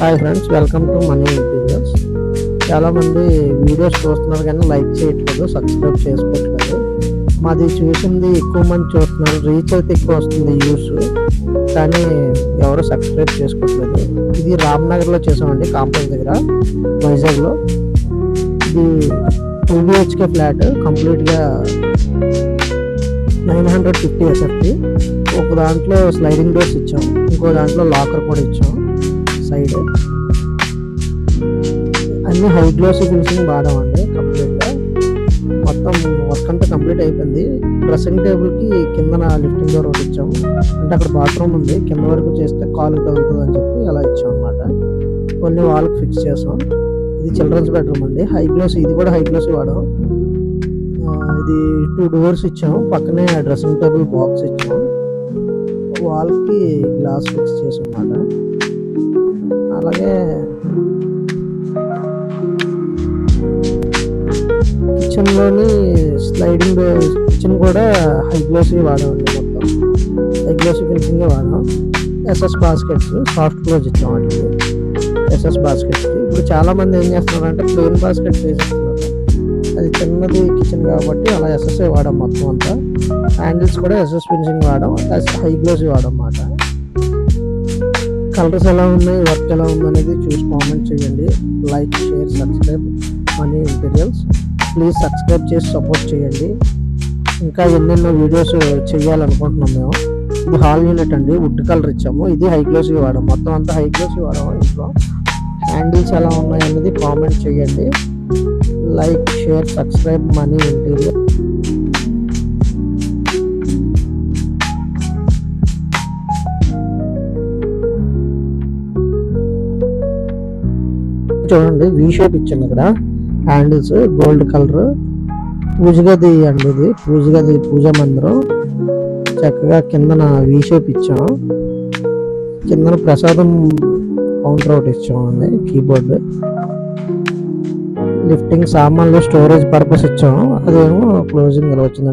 Hi friends welcome to money interiors చాలామంది videos చూస్తున్నారు కానీ లైక్ చేయట్లేదు సబ్స్క్రైబ్ చేసుకోవట్లేదు మాది చూసింది ఎక్కువ మంది చూస్తున్నారు రీచ్ అయితే ఎక్కువ వస్తుంది యూస్ కానీ ఎవరు సబ్స్క్రైబ్ చేసుకోవట్లేదు ఇది రామ్నగర్లో చేసామండి కాంపౌండ్ దగ్గర వైజాగ్లో. ఇది టూ బిహెచ్కే ఫ్లాట్ కంప్లీట్గా నైన్ హండ్రెడ్ ఫిఫ్టీ ఎస్ఎఫ్టీ ఒక దాంట్లో స్లైడింగ్ డోర్స్ ఇచ్చాం ఇంకో దాంట్లో లాకర్ కూడా ఇచ్చాం. సైడ్ అన్ని హై గ్లోసీ ఫినిషింగ్ వాడామండి కంప్లీట్గా మొత్తం వర్క్ అంతా కంప్లీట్ అయిపోయింది. డ్రెస్సింగ్ టేబుల్కి కిందన లిఫ్టింగ్ డోర్ ఒకటి ఇచ్చాము. అంటే అక్కడ బాత్రూమ్ ఉంది. కింద వరకు చేస్తే కాలు తగ్గుతుంది అని చెప్పి అలా ఇచ్చాం అనమాట కొన్ని వాళ్ళకి ఫిక్స్ చేసాం. ఇది చిల్డ్రన్స్ బెడ్రూమ్ అండి. హై గ్లోస్ ఇది కూడా హై గ్లోస్ వాడాం. ఇది టూ డోర్స్ ఇచ్చాం పక్కనే డ్రెస్సింగ్ టేబుల్ బాక్స్ ఇచ్చాం వాళ్ళకి గ్లాస్ ఫిక్స్ చేసాం అనమాట అలాగే. కిచెన్లోని స్లైడింగ్ కిచెన్ కూడా హై గ్లోసీ వాడామండి మొత్తం. హై గ్లోసీ ఫినిషింగ్ వాడాం ఎస్ఎస్ బాస్కెట్స్ సాఫ్ట్ క్లోజ్ ఇచ్చాం వాటికి ఎస్ఎస్ బాస్కెట్స్కి. ఇప్పుడు చాలా మంది ఏం చేస్తున్నారంటే ప్లెయిన్ బాస్కెట్స్ వేసేస్తున్నారు అది చిన్నది కిచెన్ కాబట్టి అలా ఎస్ఎస్ఏ వాడాం మొత్తం అంతా. హ్యాండిల్స్ కూడా ఎస్ఎస్ ఫినిషింగ్ వాడాం హై గ్లోసీ వాడాం అన్నమాట కలర్స్ ఎలా ఉన్నాయి వర్క్ ఎలా ఉందనేది అనేది చూసి కామెంట్ చేయండి. Like share subscribe money interiors please subscribe చేసి సపోర్ట్ చేయండి. ఇంకా ఎన్నెన్నో వీడియోస్ చేయాలనుకుంటున్నాం మేము. ఇది హాల్ యూనిట్ అండి వుడ్ కలర్ ఇచ్చాము. ఇది హై గ్లోస్ వాడాం. మొత్తం అంతా హై గ్లోస్ వాడాము ఇంట్లో? హ్యాండిల్స్ ఎలా ఉన్నాయి అనేది కామెంట్ చేయండి. Like share subscribe money interior చూడండి వి షేప్ ఇచ్చాను ఇక్కడ. హ్యాండిల్స్ గోల్డ్ కలర్ పూజ గది అండి ఇది. పూజ గది పూజ మందిరం. చక్కగా కిందన వి షేప్ ఇచ్చాం. కిందన ప్రసాదం కౌంటర్ ఒకటి ఇచ్చామండి కీబోర్డ్ లిఫ్టింగ్ సామాన్లు స్టోరేజ్ పర్పస్ ఇచ్చాము అదేమో క్లోజింగ్ ఇలా వచ్చిందండి